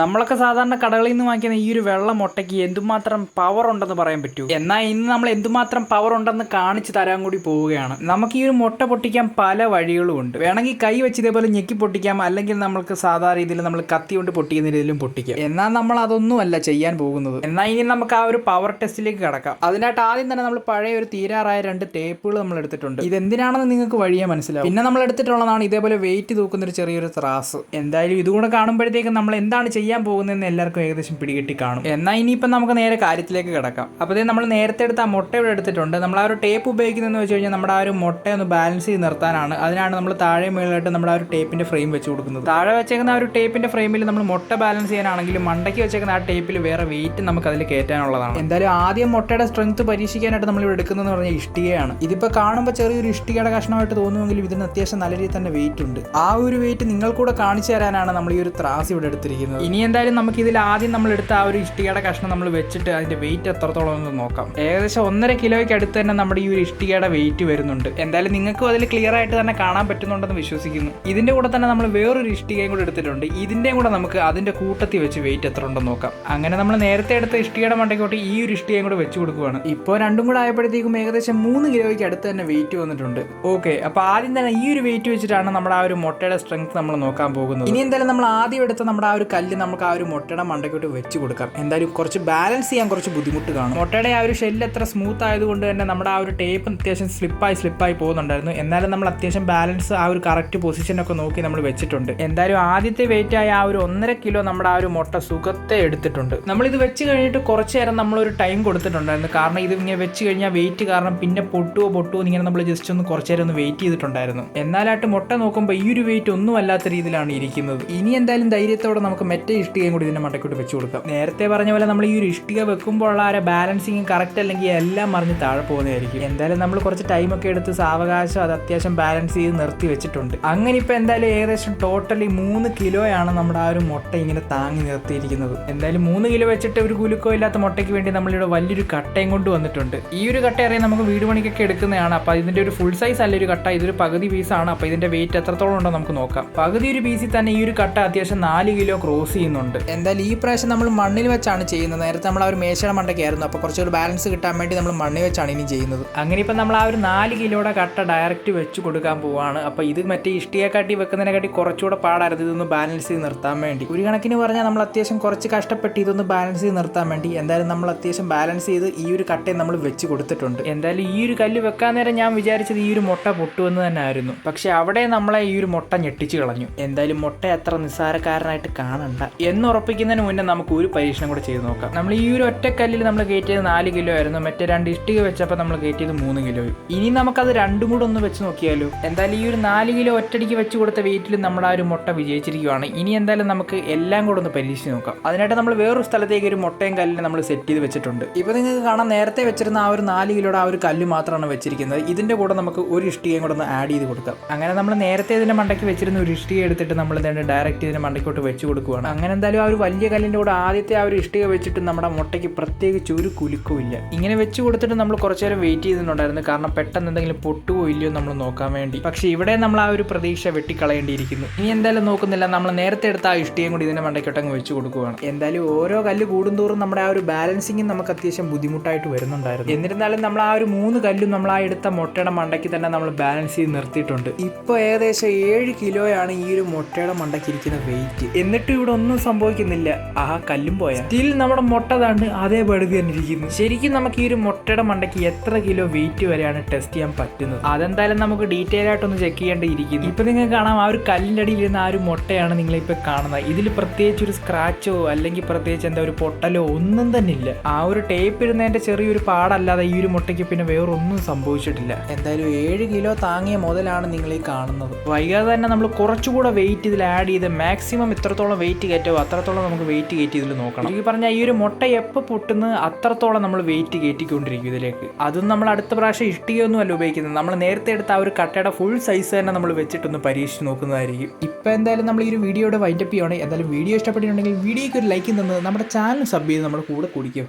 നമ്മളൊക്കെ സാധാരണ കടകളിൽ നിന്ന് വാങ്ങിക്കുന്ന ഈ ഒരു വെള്ള മുട്ടയ്ക്ക് എന്തുമാത്രം പവർ ഉണ്ടെന്ന് പറയാൻ പറ്റൂ? എന്നാൽ ഇന്ന് നമ്മൾ എന്തുമാത്രം പവർ ഉണ്ടെന്ന് കാണിച്ചു തരാൻ കൂടി പോവുകയാണ്. നമുക്ക് ഈ ഒരു മുട്ട പൊട്ടിക്കാൻ പല വഴികളും ഉണ്ട്. വേണമെങ്കിൽ കൈ വെച്ച് ഇതേപോലെ ഞെക്കി പൊട്ടിക്കാം. അല്ലെങ്കിൽ നമുക്ക് സാധാരണ രീതിയിൽ നമ്മൾ കത്തി കൊണ്ട് പൊട്ടിക്കുന്ന രീതിയിലും പൊട്ടിക്കാം. എന്നാൽ നമ്മൾ അതൊന്നും അല്ല ചെയ്യാൻ പോകുന്നത്. എന്നാൽ ഇനി നമുക്ക് ആ ഒരു പവർ ടെസ്റ്റിലേക്ക് കടക്കാം. അതിനായിട്ട് ആദ്യം തന്നെ നമ്മൾ പഴയ ഒരു തീരാറായ രണ്ട് ടേപ്പുകൾ നമ്മൾ എടുത്തിട്ടുണ്ട്. ഇത് എന്തിനാണെന്ന് നിങ്ങൾക്ക് വഴിയെ മനസ്സിലാവും. പിന്നെ നമ്മൾ എടുത്തിട്ടുള്ളതാണ് ഇതേപോലെ വെയിറ്റ് തൂക്കുന്ന ഒരു ചെറിയൊരു ത്രാസ്. എന്തായാലും ഇതുകൂടെ കാണുമ്പോഴത്തേക്കും നമ്മൾ എന്താണ് ചെയ്യാൻ പോകുന്നതെന്ന് എല്ലാവർക്കും ഏകദേശം പിടികിട്ടി കാണും. എന്നാൽ ഇനിയിപ്പം നമുക്ക് നേരെ കാര്യത്തിലേക്ക് കിടക്കാം. അപ്പോൾ നമ്മൾ നേരത്തെ എടുത്ത ആ മുട്ട ഇവിടെ എടുത്തിട്ടുണ്ട്. നമ്മൾ ആ ഒരു ടേപ്പ് ഉപയോഗിക്കുന്നതെന്ന് വെച്ച് കഴിഞ്ഞാൽ നമ്മുടെ ആ ഒരു മുട്ട ഒന്ന് ബാലൻസ് ചെയ്ത് നിർത്താനാണ്. അതിനാണ് നമ്മൾ താഴെ മുകളിലായിട്ട് നമ്മുടെ ആ ഒരു ടേപ്പിന്റെ ഫ്രെയിം വെച്ച് കൊടുക്കുന്നത്. താഴെ വെച്ചേക്കുന്ന ആ ഒരു ടേപ്പിന്റെ ഫ്രെയിമിൽ നമ്മൾ മുട്ട ബാലൻസ് ചെയ്യാനാണെങ്കിലും മണ്ടയ്ക്ക് വെച്ചേക്കുന്ന ആ ടേപ്പിൽ വേറെ വെയിറ്റ് നമുക്ക് അതിൽ കയറ്റാനുള്ളതാണ്. എന്തായാലും ആദ്യം മുട്ടയുടെ സ്ട്രെങ്ത് പരീക്ഷിക്കാനായിട്ട് നമ്മൾ ഇവിടെ എടുക്കുന്നതെന്ന് പറഞ്ഞാൽ ഇഷ്ടികയാണ്. ഇതിപ്പോൾ കാണുമ്പോൾ ചെറിയൊരു ഇഷ്ടികയുടെ കഷ്ണമായിട്ട് തോന്നുമെങ്കിലും ഇതിന് അത്യാവശ്യം നല്ല രീതിയിൽ തന്നെ വെയിറ്റ് ഉണ്ട്. ആ ഒരു വെയിറ്റ് നിങ്ങൾക്കൂടെ കാണിച്ചു തരാനാണ് നമ്മൾ ഈ ഒരു ത്രാസ് ഇവിടെ എടുത്തിരിക്കുന്നത്. ഇനി എന്തായാലും നമുക്ക് ഇതിൽ ആദ്യം നമ്മൾ എടുത്ത ആ ഒരു ഇഷ്ടികയുടെ കഷ്ണം നമ്മൾ വെച്ചിട്ട് അതിന്റെ വെയിറ്റ് എത്രത്തോളം എന്ന് നോക്കാം. ഏകദേശം ഒന്നര കിലോയ്ക്ക് അടുത്ത് തന്നെ നമ്മുടെ ഈ ഒരു ഇഷ്ടികയുടെ വെയിറ്റ് വരുന്നുണ്ട്. എന്തായാലും നിങ്ങൾക്കും അതിൽ ക്ലിയർ ആയിട്ട് തന്നെ കാണാൻ പറ്റുന്നുണ്ടെന്ന് വിശ്വസിക്കുന്നു. ഇതിന്റെ കൂടെ തന്നെ നമ്മൾ വേറൊരു ഇഷ്ടികയും കൂടെ എടുത്തിട്ടുണ്ട്. ഇതിന്റെ കൂടെ നമുക്ക് അതിന്റെ കൂട്ടത്തിൽ വെച്ച് വെയിറ്റ് എത്ര ഉണ്ടെന്ന് നോക്കാം. അങ്ങനെ നമ്മൾ നേരത്തെ എടുത്ത ഇഷ്ടികയുടെ മണ്ടയ്ക്കോട്ട് ഈ ഒരു ഇഷ്ടികയും കൂടെ വെച്ച് കൊടുക്കുകയാണ് ഇപ്പോൾ രണ്ടും കൂടെ ആയപ്പോഴത്തേക്കും ഏകദേശം മൂന്ന് കിലോയ്ക്ക് അടുത്ത് തന്നെ വെയിറ്റ് വന്നിട്ടുണ്ട്. ഓക്കെ അപ്പോൾ ആദ്യം തന്നെ ഈ ഒരു വെയിറ്റ് വെച്ചിട്ടാണ് നമ്മുടെ ആ ഒരു മുട്ടയുടെ സ്ട്രെങ്ത് നമ്മൾ നോക്കാൻ പോകുന്നത്. ഇനി എന്തായാലും നമ്മൾ ആദ്യം എടുത്ത നമ്മുടെ ആ ഒരു കല്ല് നമുക്ക് ആ ഒരു മുട്ടയുടെ മണ്ടയ്ക്കോട്ട് വെച്ച് കൊടുക്കാം. എന്തായാലും കുറച്ച് ബാലൻസ് ചെയ്യാൻ കുറച്ച് ബുദ്ധിമുട്ട് കാണും. മുട്ടയുടെ ആ ഒരു ഷെല്ല് എത്ര സ്മൂത്ത് ആയതുകൊണ്ട് തന്നെ നമ്മുടെ ആ ഒരു ടേപ്പ് അത്യാവശ്യം സ്ലിപ്പായി സ്ലിപ്പായി പോകുന്നുണ്ടായിരുന്നു. എന്നാലും നമ്മൾ അത്യാവശ്യം ബാലൻസ് ആ ഒരു കറക്റ്റ് പൊസിഷനൊക്കെ നോക്കി നമ്മൾ വെച്ചിട്ടുണ്ട്. എന്തായാലും ആദ്യത്തെ വെയിറ്റ് ആയ ആ ഒരു ഒന്നര കിലോ നമ്മുടെ ആ ഒരു മുട്ട സുഖത്തെ എടുത്തിട്ടുണ്ട്. നമ്മൾ ഇത് വെച്ച് കഴിഞ്ഞിട്ട് കുറച്ച് നേരം നമ്മളൊരു ടൈം കൊടുത്തിട്ടുണ്ടായിരുന്നു. കാരണം ഇത് ഇങ്ങനെ വെച്ച് കഴിഞ്ഞാൽ വെയിറ്റ് കാരണം പിന്നെ പൊട്ടുവോ പൊട്ടുവോ ഇങ്ങനെ നമ്മൾ ജസ്റ്റ് ഒന്ന് കുറച്ച് നേരം ഒന്ന് വെയിറ്റ് ചെയ്തിട്ടുണ്ടായിരുന്നു. എന്നാലായിട്ട് മുട്ട നോക്കുമ്പോൾ ഈ ഒരു വെയിറ്റ് ഒന്നും അല്ലാത്ത രീതിയിലാണ് ഇരിക്കുന്നത്. ഇനി എന്തായാലും ധൈര്യത്തോടെ നമുക്ക് ഇഷ്ടികയും കൂടി ഇതിന്റെ മണ്ടക്കൂട്ട് വെച്ച് കൊടുക്കാം. നേരത്തെ പറഞ്ഞ പോലെ നമ്മൾ ഈ ഒരു ഇഷ്ടിക വെക്കുമ്പോൾ ഉള്ള ആ ബാലൻസിങ് കറക്റ്റ് അല്ലെങ്കിൽ എല്ലാം മറിഞ്ഞ് താഴെ പോകുന്നതായിരിക്കും. എന്തായാലും നമ്മൾ കുറച്ച് ടൈമൊക്കെ എടുത്ത് സാവകാശം അത് അത്യാവശ്യം ബാലൻസ് ചെയ്ത് നിർത്തി വെച്ചിട്ടുണ്ട്. അങ്ങനെ ഇപ്പോൾ എന്തായാലും ഏകദേശം ടോട്ടലി മൂന്ന് കിലോയാണ് നമ്മുടെ ആ ഒരു മുട്ട ഇങ്ങനെ താങ്ങി നിർത്തിയിരിക്കുന്നത്. എന്തായാലും മൂന്ന് കിലോ വെച്ചിട്ട് ഒരു കുലുക്കോ ഇല്ലാത്ത മുട്ടയ്ക്ക് വേണ്ടി നമ്മളിവിടെ വലിയൊരു കട്ടയും കൊണ്ട് വന്നിട്ടുണ്ട്. ഈ ഒരു കട്ട അറിയാൻ നമുക്ക് വീട് പണിക്കൊക്കെ എടുക്കുന്നതാണ്. അപ്പോൾ ഇതിന്റെ ഒരു ഫുൾ സൈസ് അല്ല ഒരു കട്ട ഇതൊരു പകുതി പീസാണ് അപ്പോൾ ഇതിന്റെ വെയിറ്റ് എത്രത്തോളം ഉണ്ടോ നമുക്ക് നോക്കാം. പകുതി ഒരു പീസിൽ തന്നെ ഈ ഒരു കട്ട അത്യാവശ്യം നാല് കിലോ ക്രോസ് ചെയ്യുന്നുണ്ട്. എന്തായാലും ഈ പ്രാവശ്യം നമ്മൾ മണ്ണിൽ വെച്ചാണ് ചെയ്യുന്നത്. നേരത്തെ നമ്മൾ ആ ഒരു മേശയുടെ മണ്ടയ്ക്കായിരുന്നു അപ്പോൾ കുറച്ചൊരു ബാലൻസ് കിട്ടാൻ വേണ്ടി നമ്മൾ മണ്ണിൽ വെച്ചാണ് ഇനി ചെയ്യുന്നത്. അങ്ങനെ ഇപ്പം നമ്മൾ ആ ഒരു നാല് കിലോയുടെ കട്ട ഡയറക്റ്റ് വെച്ച് കൊടുക്കാൻ പോവാണ്. അപ്പോൾ ഇത് മറ്റേ ഇഷ്ടിയെക്കാട്ടി വെക്കുന്നതിനെക്കാട്ടി കുറച്ചുകൂടെ പാടായിരുന്നു. ഇതൊന്ന് ബാലൻസ് ചെയ്ത് നിർത്താൻ വേണ്ടി. ഒരു കണക്കിന് പറഞ്ഞാൽ നമ്മൾ അത്യാവശ്യം കുറച്ച് കഷ്ടപ്പെട്ട് ഇതൊന്ന് ബാലൻസ് ചെയ്ത് നിർത്താൻ വേണ്ടി. എന്തായാലും നമ്മൾ അത്യാവശ്യം ബാലൻസ് ചെയ്ത് ഈ ഒരു കട്ടയും നമ്മൾ വെച്ച് കൊടുത്തിട്ടുണ്ട്. എന്തായാലും ഈ ഒരു കല്ല് വെക്കാൻ നേരം ഞാൻ വിചാരിച്ചത് ഈ ഒരു മുട്ട പൊട്ടുമെന്ന് തന്നെ ആയിരുന്നു. പക്ഷെ അവിടെ നമ്മളെ ഈ ഒരു മുട്ട ഞെട്ടിച്ച് കളഞ്ഞു. എന്തായാലും മുട്ട എത്ര നിസ്സാരക്കാരനായിട്ട് കാണണ്ട. എന്ന് ഉറപ്പിക്കുന്നതിന് മുന്നേ നമുക്ക് ഒരു പരീക്ഷണം കൂടെ ചെയ്ത് നോക്കാം. നമ്മൾ ഈ ഒരു ഒറ്റ കല്ലിൽ നമ്മൾ കയറ്റിയത് നാല് കിലോ ആയിരുന്നു. മറ്റേ രണ്ട് ഇഷ്ടിക വെച്ചപ്പോൾ നമ്മൾ കയറ്റിയത് മൂന്ന് കിലോ. ഇനി നമുക്കത് രണ്ടും കൂടെ ഒന്ന് വെച്ച് നോക്കിയാലോ? എന്തായാലും ഈ ഒരു നാല് കിലോ ഒറ്റടിക്ക് വെച്ച് കൊടുത്ത വെയിറ്റിൽ നമ്മുടെ ആ ഒരു മുട്ട വിജയിച്ചിരിക്കുകയാണ്. ഇനി എന്തായാലും നമുക്ക് എല്ലാം കൂടെ ഒന്ന് പരീക്ഷിച്ച് നോക്കാം. അതിനായിട്ട് നമ്മൾ വേറൊരു സ്ഥലത്തേക്ക് ഒരു മുട്ടയും കല്ലിനെ നമ്മൾ സെറ്റ് ചെയ്ത് വെച്ചിട്ടുണ്ട്. ഇപ്പോൾ നിങ്ങൾക്ക് കാണാൻ നേരത്തെ വെച്ചിരുന്ന ആ ഒരു നാല് കിലോയുടെ ആ ഒരു കല്ല് മാത്രമാണ് വെച്ചിരിക്കുന്നത്. ഇതിന്റെ കൂടെ നമുക്ക് ഒരു ഇഷ്ടികയും കൂടെ ഒന്ന് ആഡ് ചെയ്ത് കൊടുക്കാം. അങ്ങനെ നമ്മൾ നേരത്തെ ഇതിന്റെ മണ്ടയ്ക്ക് വെച്ചിരുന്ന ഒരു ഇഷ്ടിക എടുത്തിട്ട് നമ്മൾ എന്താണ് ഡയറക്റ്റ് ഇതിന്റെ മണ്ടയ്ക്കോട്ട് വെച്ച് കൊടുക്കുകയാണ് അങ്ങനെ എന്തായാലും ആ ഒരു വലിയ കല്ലിന്റെ കൂടെ ആദ്യത്തെ ആ ഒരു ഇഷ്ടിക വെച്ചിട്ട് നമ്മുടെ മുട്ടയ്ക്ക് പ്രത്യേകിച്ച് ഒരു കുലുക്കും ഇല്ല. ഇങ്ങനെ വെച്ച് കൊടുത്തിട്ട് നമ്മൾ കുറച്ചു നേരം വെയിറ്റ് ചെയ്തിട്ടുണ്ടായിരുന്നു. കാരണം പെട്ടെന്ന് എന്തെങ്കിലും പൊട്ടുകയോ ഇല്ലയോ നമ്മൾ നോക്കാൻ വേണ്ടി. പക്ഷേ ഇവിടെ നമ്മൾ ആ ഒരു പ്രതീക്ഷ വെട്ടിക്കളയേണ്ടിയിരിക്കുന്നു. ഇനി എന്തായാലും നോക്കുന്നില്ല. നമ്മൾ നേരത്തെ എടുത്ത ആ ഇഷ്ടിയും കൂടി ഇതിന്റെ മണ്ടയ്ക്കൊട്ടങ്ങ് വെച്ച് കൊടുക്കുകയാണ് എന്തായാലും ഓരോ കല്ല് കൂടുന്തോറും നമ്മുടെ ആ ഒരു ബാലൻസിങ് നമുക്ക് അത്യാവശ്യം ബുദ്ധിമുട്ടായിട്ട് വരുന്നുണ്ടായിരുന്നു. എന്നിരുന്നാലും നമ്മൾ ആ ഒരു മൂന്ന് കല്ലും നമ്മൾ ആ എടുത്ത മുട്ടയുടെ മണ്ടയ്ക്ക് തന്നെ നമ്മൾ ബാലൻസ് ചെയ്ത് നിർത്തിയിട്ടുണ്ട്. ഇപ്പോൾ ഏകദേശം ഏഴ് കിലോയാണ് ഈ ഒരു മുട്ടയുടെ മണ്ടയ്ക്ക് ഇരിക്കുന്ന വെയിറ്റ് എന്നിട്ട് ഇവിടെ സംഭവിക്കുന്നില്ല. ആ കല്ലും പോയാൽ സ്റ്റിൽ നമ്മുടെ മുട്ട താണ്ട് അതേ പടുതി തന്നെ ഇരിക്കുന്നു. ശരിക്കും നമുക്ക് ഈ ഒരു മുട്ടയുടെ മണ്ടയ്ക്ക് എത്ര കിലോ വെയിറ്റ് വരെയാണ് ടെസ്റ്റ് ചെയ്യാൻ പറ്റുന്നത്? അതെന്തായാലും നമുക്ക് ഡീറ്റെയിൽ ആയിട്ടൊന്ന് ചെക്ക് ചെയ്യേണ്ടിയിരിക്കുന്നു ഇപ്പൊ നിങ്ങൾക്ക് കാണാം ആ ഒരു കല്ലിന്റെ അടിയിൽ ഇരുന്ന ആ ഒരു മുട്ടയാണ് നിങ്ങളിപ്പോൾ കാണുന്നത്. ഇതിൽ പ്രത്യേകിച്ച് ഒരു സ്ക്രാച്ചോ അല്ലെങ്കിൽ പ്രത്യേകിച്ച് എന്താ ഒരു പൊട്ടലോ ഒന്നും തന്നെ ഇല്ല. ആ ഒരു ടേപ്പ് ഇരുന്നതിന്റെ ചെറിയൊരു പാടല്ലാതെ ഈ ഒരു മുട്ടയ്ക്ക് പിന്നെ വേറൊന്നും സംഭവിച്ചിട്ടില്ല. എന്തായാലും ഏഴ് കിലോ താങ്ങിയ മുതലാണ് നിങ്ങൾ ഈ കാണുന്നത്. വൈകാതെ തന്നെ നമ്മൾ കുറച്ചുകൂടെ വെയിറ്റ് ഇതിൽ ആഡ് ചെയ്ത് മാക്സിമം ഇത്രത്തോളം വെയിറ്റ് കയറ്റോ അത്രത്തോളം നമുക്ക് വെയിറ്റ് കയറ്റി ഇതിൽ നോക്കണം. ഈ പറഞ്ഞാൽ ഈ ഒരു മുട്ട എപ്പോൾ പൊട്ടുന്നത് അത്രത്തോളം നമ്മൾ വെയിറ്റ് കയറ്റിക്കൊണ്ടിരിക്കും ഇതിലേക്ക്. അതും നമ്മൾ അടുത്ത പ്രാവശ്യം ഇഷ്ടികയൊന്നും അല്ല ഉപയോഗിക്കുന്നത്. നമ്മൾ നേരത്തെ എടുത്ത ആ ഒരു കട്ടയുടെ ഫുൾ സൈസ് തന്നെ നമ്മൾ വെച്ചിട്ടൊന്ന് പരീക്ഷിച്ച് നോക്കുന്നതായിരിക്കും. ഇപ്പോൾ എന്തായാലും നമ്മൾ ഈ ഒരു വീഡിയോയുടെ വൈൻഡപ്പ് ചെയ്യുകയാണെങ്കിൽ എന്തായാലും വീഡിയോ ഇഷ്ടപ്പെട്ടിട്ടുണ്ടെങ്കിൽ വീഡിയോയ്ക്ക് ഒരു ലൈക്ക് തന്നത് നമ്മുടെ ചാനൽ സബ് ചെയ്ത് നമ്മുടെ കൂടെ കുടിക്കും.